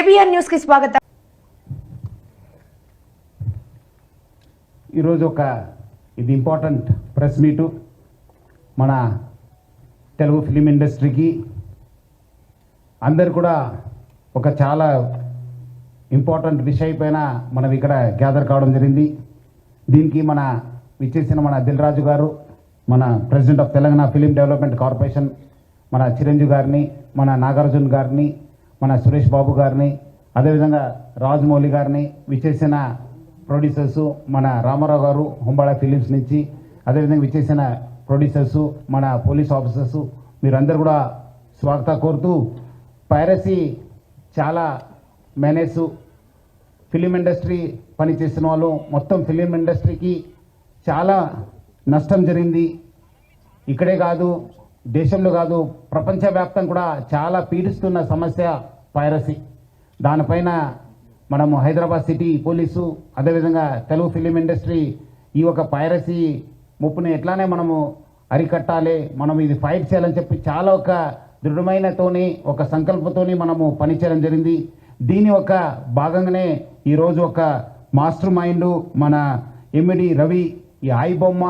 ABN న్యూస్కి స్వాగతం. ఈరోజు ఒక ఇది ఇంపార్టెంట్ ప్రెస్ మీటు. మన తెలుగు ఫిలిం ఇండస్ట్రీకి అందరు కూడా ఒక చాలా ఇంపార్టెంట్ విషయం పైన మనం ఇక్కడ గ్యాదర్ కావడం జరిగింది. దీనికి మన విచ్చేసిన మన దిల్ రాజు గారు మన president of Telangana film development corporation మన చిరంజీవి గారిని మన నాగార్జున గారిని మన సురేష్ బాబు గారిని అదేవిధంగా రాజమౌళి గారిని విచ్చేసిన ప్రొడ్యూసర్స్ మన రామారావు గారు హుంబాళ ఫిలిమ్స్ నుంచి అదేవిధంగా విచ్చేసిన ప్రొడ్యూసర్స్ మన పోలీస్ ఆఫీసర్స్ మీరందరూ కూడా స్వాగత కోరుతూ పైరసీ చాలా మేనేజ్ ఫిలిం ఇండస్ట్రీ పనిచేసిన వాళ్ళు మొత్తం ఫిలిం ఇండస్ట్రీకి చాలా నష్టం జరిగింది. ఇక్కడే కాదు దేశంలో కాదు ప్రపంచవ్యాప్తం కూడా చాలా పీడిస్తున్న సమస్య పైరసీ. దానిపైన మనము హైదరాబాద్ సిటీ పోలీసు అదేవిధంగా తెలుగు ఫిలిం ఇండస్ట్రీ ఈ ఒక పైరసీ ముప్పుని ఎట్లానే మనము అరికట్టాలి మనం ఇది ఫైట్ చేయాలని చెప్పి చాలా ఒక దృఢమైనతోని ఒక సంకల్పంతోని మనము పనిచేయడం జరిగింది. దీని ఒక భాగంగానే ఈరోజు ఒక మాస్టర్ మైండ్ మన ఎమ్మిడి రవి ఈ ఆయి బొమ్మ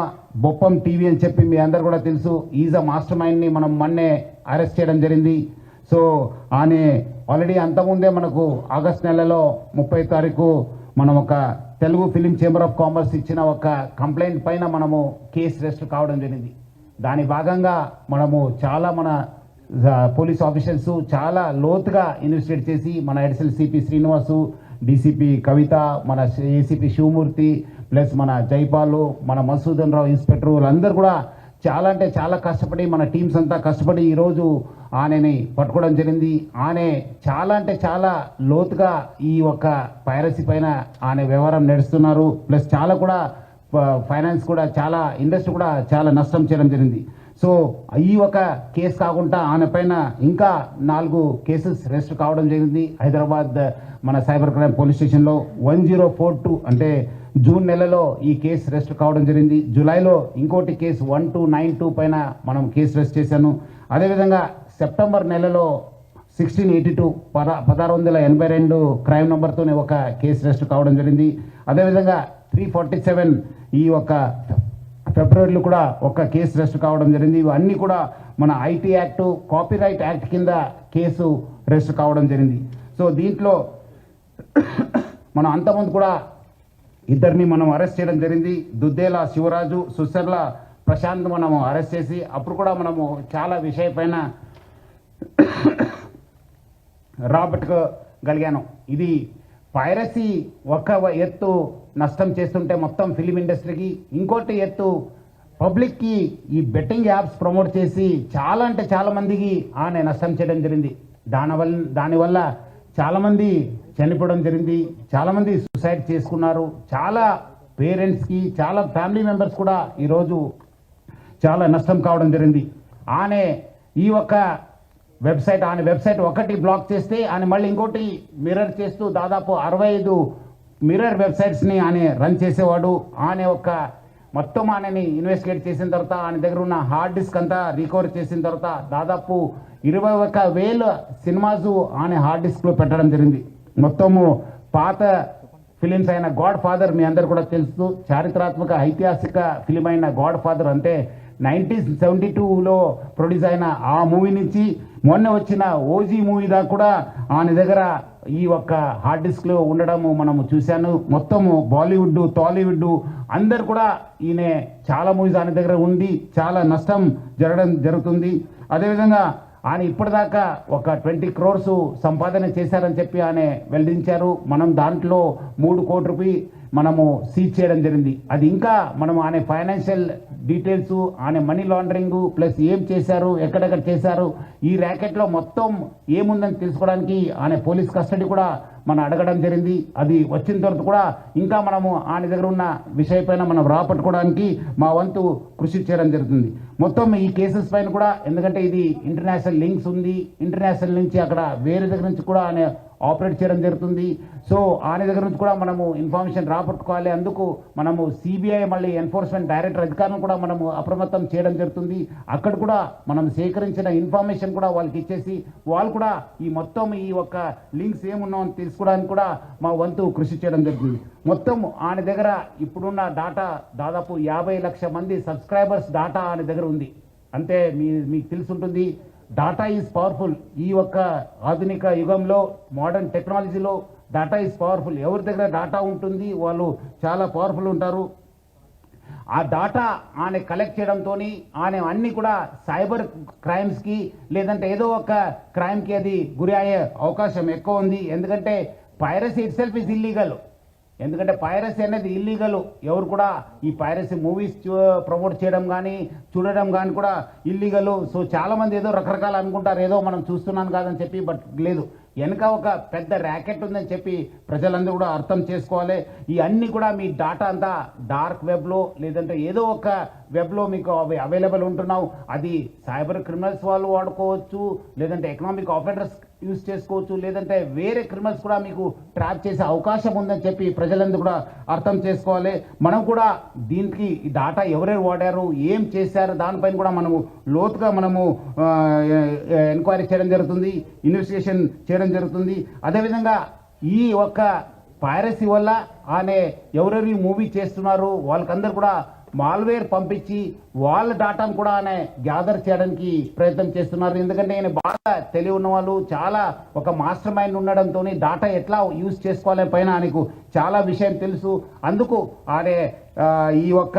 బొప్పం టీవీ అని చెప్పి మీ అందరు కూడా తెలుసు. ఈజ్ అ మాస్టర్ మైండ్ని మనం మొన్నే అరెస్ట్ చేయడం జరిగింది. సో ఆయన ఆల్రెడీ అంతకుముందే మనకు ఆగస్ట్ నెలలో ముప్పై తారీఖు మనం ఒక Telugu film chamber of commerce ఇచ్చిన ఒక కంప్లైంట్ పైన మనము కేసు రిజిస్టర్ కావడం జరిగింది. దాని భాగంగా మనము చాలా మన పోలీస్ ఆఫీసర్స్ చాలా లోతుగా ఇన్వెస్టిగేట్ చేసి మన ఎడిసెల్ సిపి శ్రీనివాసు డీసీపీ కవిత మన ఏసీపీ శివమూర్తి ప్లస్ మన జైపాలు మన మసూదన్ రావు ఇన్స్పెక్టర్ వాళ్ళందరూ కూడా చాలా అంటే చాలా కష్టపడి మన టీమ్స్ అంతా కష్టపడి ఈరోజు ఆనేని పట్టుకోవడం జరిగింది. ఆనే చాలా అంటే చాలా లోతుగా ఈ ఒక పైరసీ పైన ఆయన వ్యవహారం నడుస్తున్నారు. ప్లస్ చాలా కూడా ఫైనాన్స్ కూడా చాలా ఇండస్ట్రీ కూడా చాలా నష్టం చేయడం జరిగింది. సో ఈ ఒక కేసు కాకుండా ఆమె పైన ఇంకా నాలుగు కేసెస్ రెజిస్టర్ కావడం జరిగింది. హైదరాబాద్ మన సైబర్ క్రైమ్ పోలీస్ స్టేషన్లో వన్ జీరో ఫోర్ టూ అంటే జూన్ నెలలో ఈ కేసు రెస్ట్ కావడం జరిగింది. జూలైలో ఇంకోటి case one two nine two పైన మనం కేసు రెస్ట్ చేశాను. అదేవిధంగా సెప్టెంబర్ నెలలో సిక్స్టీన్ ఎయిటీ టూ పద పదహారు వందల ఎనభై రెండు క్రైమ్ నెంబర్తోనే ఒక కేసు రెస్ట్ కావడం జరిగింది. అదేవిధంగా త్రీ ఫార్టీ సెవెన్ ఈ ఒక ఫిబ్రవరిలో కూడా ఒక కేసు రెస్ట్ కావడం జరిగింది. ఇవన్నీ కూడా మన ఐటీ యాక్ట్ కాపీరైట్ యాక్ట్ కింద కేసు రెస్ట్ కావడం జరిగింది. సో దీంట్లో మనం అంతకుముందు కూడా ఇద్దరిని మనం అరెస్ట్ చేయడం జరిగింది. దుద్దేల శివరాజు సుశర్ల ప్రశాంత్ మనము అరెస్ట్ చేసి అప్పుడు కూడా మనము చాలా విషయపైన రాబట్టుకోగలిగాను ఇది పైరసీ ఒక ఎత్తు నష్టం చేస్తుంటే మొత్తం ఫిలిం ఇండస్ట్రీకి ఇంకోటి ఎత్తు పబ్లిక్కి ఈ బెట్టింగ్ యాప్స్ ప్రమోట్ చేసి చాలా అంటే చాలా మందికి ఆమె నష్టం చేయడం జరిగింది. దానివల్ల దానివల్ల చాలామంది చనిపోవడం జరిగింది చాలామంది సూసైడ్ చేసుకున్నారు చాలా పేరెంట్స్కి చాలా ఫ్యామిలీ మెంబర్స్ కూడా ఈరోజు చాలా నష్టం కావడం జరిగింది. ఆనే ఈ ఒక్క వెబ్సైట్ ఆయన వెబ్సైట్ ఒకటి బ్లాక్ చేస్తే ఆయన మళ్ళీ ఇంకోటి మిర్రర్ చేస్తూ దాదాపు అరవై ఐదు మిర్రర్ వెబ్సైట్స్ని ఆయన రన్ చేసేవాడు. ఆయన ఒక్క మొత్తం ఆయనని ఇన్వెస్టిగేట్ చేసిన తర్వాత ఆయన దగ్గర ఉన్న హార్డ్ డిస్క్ అంతా రికవర్ చేసిన తర్వాత దాదాపు ఇరవై ఒక వేల సినిమాస్ ఆయన హార్డ్ డిస్క్లో పెట్టడం జరిగింది. మొత్తము పాత ఫిలిమ్స్ అయిన గాడ్ ఫాదర్ మీ అందరు కూడా తెలుసు. చారిత్రాత్మక ఐతిహాసిక ఫిలిం అయిన గాడ్ ఫాదర్ అంటే నైన్టీన్ సెవెంటీ టూలో ప్రొడ్యూస్ అయిన ఆ మూవీ నుంచి మొన్న వచ్చిన ఓజీ మూవీ దాకా కూడా ఆయన దగ్గర ఈ ఒక్క హార్డ్ డిస్క్లో ఉండడము మనము చూశాను. మొత్తము బాలీవుడ్ టాలీవుడ్ అందరు కూడా ఈయన చాలా మూవీస్ ఆయన దగ్గర ఉండి చాలా నష్టం జరగడం జరుగుతుంది. అదేవిధంగా ఆయన ఇప్పటిదాకా ఒక ట్వంటీ క్రోర్స్ సంపాదన చేశారని చెప్పి ఆయన వెల్లడించారు. మనం దాంట్లో మూడు కోటి రూపాయి మనము సీజ్ చేయడం జరిగింది. అది ఇంకా మనం ఆయన ఫైనాన్షియల్ డీటెయిల్స్ ఆయన మనీ లాండరింగ్ ప్లస్ ఏం చేశారు ఎక్కడెక్కడ చేశారు ఈ ర్యాకెట్లో మొత్తం ఏముందని తెలుసుకోవడానికి ఆయన పోలీస్ కస్టడీ కూడా మనం అడగడం జరిగింది. అది వచ్చిన తర్వాత కూడా ఇంకా మనము ఆయన దగ్గర ఉన్న విషయపైన మనం రాపట్టుకోవడానికి మా వంతు కృషి చేయడం జరుగుతుంది. మొత్తం ఈ కేసెస్ పైన కూడా ఎందుకంటే ఇది ఇంటర్నేషనల్ లింక్స్ ఉంది. ఇంటర్నేషనల్ నుంచి అక్కడ వేరే దగ్గర నుంచి కూడా ఆయన ఆపరేట్ చేయడం జరుగుతుంది. సో ఆయన దగ్గర నుంచి కూడా మనము ఇన్ఫర్మేషన్ రాబట్టుకోవాలి అందుకు మనము సిబిఐ మళ్ళీ ఎన్ఫోర్స్మెంట్ డైరెక్టర్ అధికారులను కూడా మనము అప్రమత్తం చేయడం జరుగుతుంది. అక్కడ కూడా మనం సేకరించిన ఇన్ఫర్మేషన్ కూడా వాళ్ళకి ఇచ్చేసి వాళ్ళు కూడా ఈ మొత్తం ఈ యొక్క లింక్స్ ఏమున్నామని తెలుసుకోవడానికి కూడా మా వంతు కృషి చేయడం జరుగుతుంది మొత్తం ఆయన దగ్గర ఇప్పుడున్న డాటా దాదాపు యాభై లక్ష మంది సబ్స్క్రైబర్స్ డాటా ఆయన దగ్గర ఉంది. అంటే మీ మీకు తెలుసుంటుంది డాటా ఈజ్ పవర్ఫుల్ ఈ యొక్క ఆధునిక యుగంలో మోడర్న్ టెక్నాలజీలో డాటా ఈజ్ పవర్ఫుల్ ఎవరి దగ్గర డాటా ఉంటుంది వాళ్ళు చాలా పవర్ఫుల్ ఉంటారు. ఆ డాటా ఆయన కలెక్ట్ చేయడంతో ఆయన అన్ని కూడా సైబర్ క్రైమ్స్కి లేదంటే ఏదో ఒక క్రైమ్కి అది గురి అయ్యే అవకాశం ఎక్కువ ఉంది. ఎందుకంటే piracy it self is illegal ఎందుకంటే పైరసీ అనేది ఇల్లీగల్ ఎవరు కూడా ఈ పైరసీ మూవీస్ ప్రమోట్ చేయడం కానీ చూడడం కానీ కూడా ఇల్లీగల్ సో చాలా మంది ఏదో రకరకాలు అనుకుంటారు. ఏదో మనం చూస్తున్నాను కాదని చెప్పి బట్ లేదు. వెనక ఒక పెద్ద ర్యాకెట్ ఉందని చెప్పి ప్రజలందరూ కూడా అర్థం చేసుకోవాలి. ఈ అన్ని కూడా మీ డాటా అంతా డార్క్ వెబ్లో లేదంటే ఏదో ఒక వెబ్లో మీకు అవి అవైలబుల్ ఉంటున్నావు. అది సైబర్ క్రిమినల్స్ వాళ్ళు వాడుకోవచ్చు లేదంటే ఎకనామిక్ ఆపరేటర్స్ యూజ్ చేసుకోవచ్చు లేదంటే వేరే క్రిమినల్స్ కూడా మీకు ట్రాప్ చేసే అవకాశం ఉందని చెప్పి ప్రజలందరూ కూడా అర్థం చేసుకోవాలి. మనం కూడా దీనికి డాటా ఎవరెవరు వాడారు ఏం చేశారు దానిపైన కూడా మనము లోతుగా మనము ఎంక్వైరీ చేయడం జరుగుతుంది ఇన్వెస్టిగేషన్ చేయడం జరుగుతుంది. అదేవిధంగా ఈ ఒక్క పైరసీ వల్ల ఆమె ఎవరెవరు మూవీ చేస్తున్నారు వాళ్ళకందరూ కూడా మాల్వేర్ పంపించి వాళ్ళ డాటాను కూడా ఆయన గ్యాదర్ చేయడానికి ప్రయత్నం చేస్తున్నారు. ఎందుకంటే ఆయన బాగా తెలివి ఉన్న వాళ్ళు చాలా ఒక మాస్టర్ మైండ్ ఉండడంతో డాటా ఎట్లా యూజ్ చేసుకోవాలి పైన ఆయనకు చాలా విషయం తెలుసు. అందుకు ఆయన ఈ ఒక్క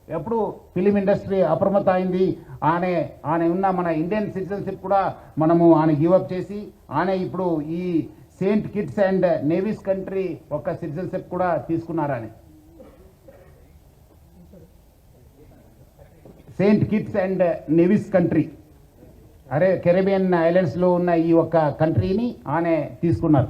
ఎప్పుడు ఫిలిం ఇండస్ట్రీ అప్రమత్త అయింది ఆనే ఆయన ఉన్న మన ఇండియన్ సిటిజన్షిప్ కూడా మనము ఆయన గివప్ చేసి ఆమె ఇప్పుడు ఈ Saint Kitts and Nevis country ఒక సిటిజన్షిప్ కూడా తీసుకున్నారని. Saint Kitts and Nevis country అరే కెరేబియన్ ఐలాండ్స్లో ఉన్న ఈ ఒక్క కంట్రీని ఆమె తీసుకున్నారు.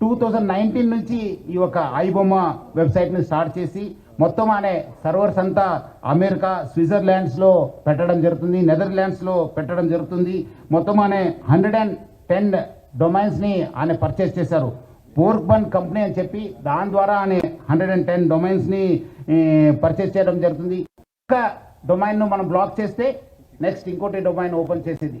టూ థౌజండ్ నైన్టీన్ నుంచి ఈ ఒక ఐబొమ్మ వెబ్సైట్ని స్టార్ట్ చేసి మొత్తం అనే సర్వర్స్ అంతా అమెరికా స్విట్జర్లాండ్స్లో పెట్టడం జరుగుతుంది నెదర్లాండ్స్లో పెట్టడం జరుగుతుంది. మొత్తం అనే హండ్రెడ్ అండ్ టెన్ డొమైన్స్ని ఆయన పర్చేస్ చేశారు. పోర్క్ బన్ కంపెనీ అని చెప్పి దాని ద్వారా ఆయన హండ్రెడ్ అండ్ టెన్ డొమైన్స్ని పర్చేస్ చేయడం జరుగుతుంది. ఒక్క డొమైన్ను మనం బ్లాక్ చేస్తే నెక్స్ట్ ఇంకోటి డొమైన్ ఓపెన్ చేసేది.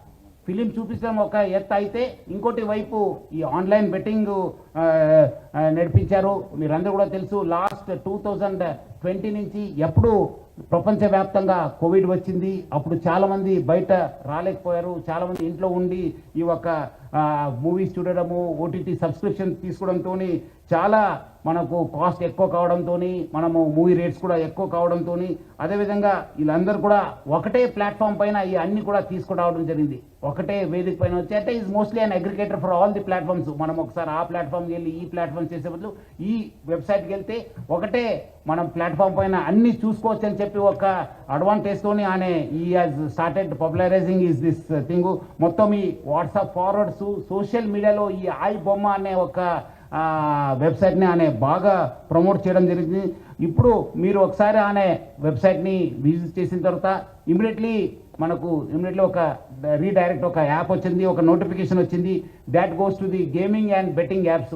ఫిలిం చూపించడం ఒక ఎత్తు అయితే ఇంకోటి వైపు ఈ ఆన్లైన్ బెట్టింగ్ నడిపించారు. మీరందరూ కూడా తెలుసు లాస్ట్ టూ థౌజండ్ ట్వంటీ నుంచి ఎప్పుడు ప్రపంచవ్యాప్తంగా కోవిడ్ వచ్చింది. అప్పుడు చాలామంది బయట రాలేకపోయారు. చాలామంది ఇంట్లో ఉండి ఈ ఒక మూవీస్ చూడడము ఓటీటీ సబ్స్క్రిప్షన్ తీసుకోవడంతో చాలా మనకు కాస్ట్ ఎక్కువ కావడంతో మనము మూవీ రేట్స్ కూడా ఎక్కువ కావడంతో అదేవిధంగా వీళ్ళందరూ కూడా ఒకటే ప్లాట్ఫామ్ పైన ఈ అన్ని కూడా తీసుకురావడం జరిగింది. ఒకటే వేదిక పైన వచ్చి అంటే is mostly an aggregator for all the platforms. మనం ఒకసారి ఆ ప్లాట్ఫామ్కి వెళ్ళి ఈ ప్లాట్ఫామ్ చేసే బదులు ఈ వెబ్సైట్కి వెళ్తే ఒకటే మనం ప్లాట్ఫామ్ పైన అన్ని చూసుకోవచ్చు అని చెప్పి ఒక అడ్వాంటేజ్తోని ఆయన ఈ has started popularising is this thing మొత్తం ఈ వాట్సాప్ ఫార్వర్డ్స్ సోషల్ మీడియాలో ఈ ఐ బొమ్మ అనే ఒక వెబ్సైట్ని ఆయన బాగా ప్రమోట్ చేయడం జరిగింది. ఇప్పుడు మీరు ఒకసారి ఆయన వెబ్సైట్ని విజిట్ చేసిన తర్వాత ఇమీడియట్లీ మనకు ఇమీడియట్లీ ఒక రీడైరెక్ట్ ఒక యాప్ వచ్చింది ఒక నోటిఫికేషన్ వచ్చింది. That goes to the gaming and betting apps